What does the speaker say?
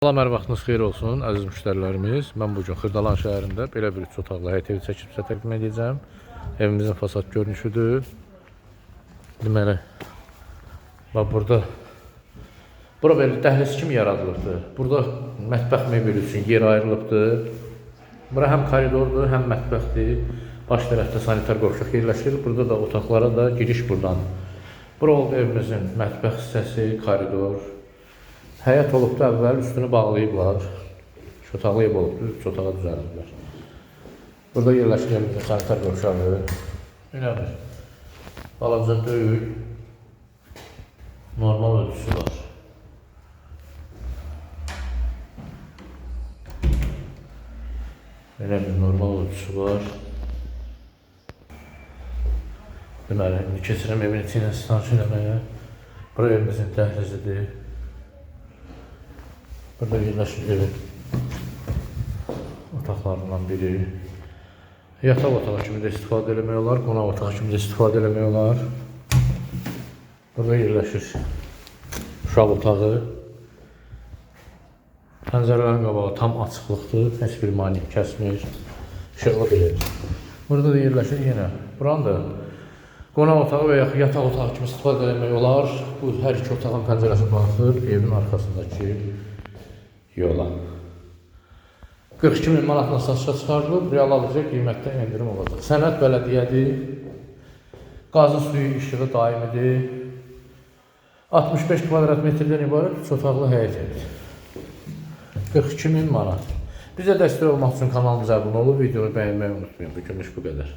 Salam, hər vaxtınız xeyir olsun, əziz müştərilərimiz. Mən bu gün Xırdalan şəhərində belə bir üç otaqlı həyət evi çəkib sizə təqdim edəcəm. Evimizin fasad görünüşüdür. Deməli, bax burada Bura belə dəhliz kimi yaradılıbdır. Burada mətbəx mebeli üçün yer ayrılıbdır. Bura həm koridordur, həm mətbəxdir. Baş tərəfdə sanitar qovşaq yerləşir. Burada da otaqlara da giriş buradan. Bura oldu evimizin mətbəx hissəsi, koridor. Həyət olubdu əvvəl, üstünü bağlayıblar. Ev olubdu, üç otağa düzəldiblər. Burada yerləşir evimizin sanitar qovşağı. Belə bir balaca böyük normal ölçüsü var. Belə bir normal ölçüsü var. Deməli, indi keçirəm evin içi ilə stansiya eləməyə. Bura evimizin dəhlizidir. Burada yerləşir evin otaqlarından biri. Yataq otağı kimi də istifadə eləmək olar, qonaq otağı kimi də istifadə eləmək olar. Burada yerləşir uşaq otağı. Pəncərələrin qabağı tam açıqlıqdır, heç bir maneə kəsmir, işıqlı ev. Burada da yerləşir yenə. Buranı da qonaq otağı və yaxud yataq otağı kimi istifadə etmək olar. Bu hər iki otağın pəncərəsi baxır evin arxasındakı yola. 42 min manatla satışa çıxarılıb, real alıcı qiymətdə endirim olacaq. Sənəd bələdiyyədir, qazı suyu işığı daimidir. 65 kvadrat metrdən ibarət üç otaqlı həyət evidir. 42 min manat. Bizə dəstək olmaq üçün kanalımıza abunə olub, videonu bəyənməyi unutmayın. Bugünlük bu qədər.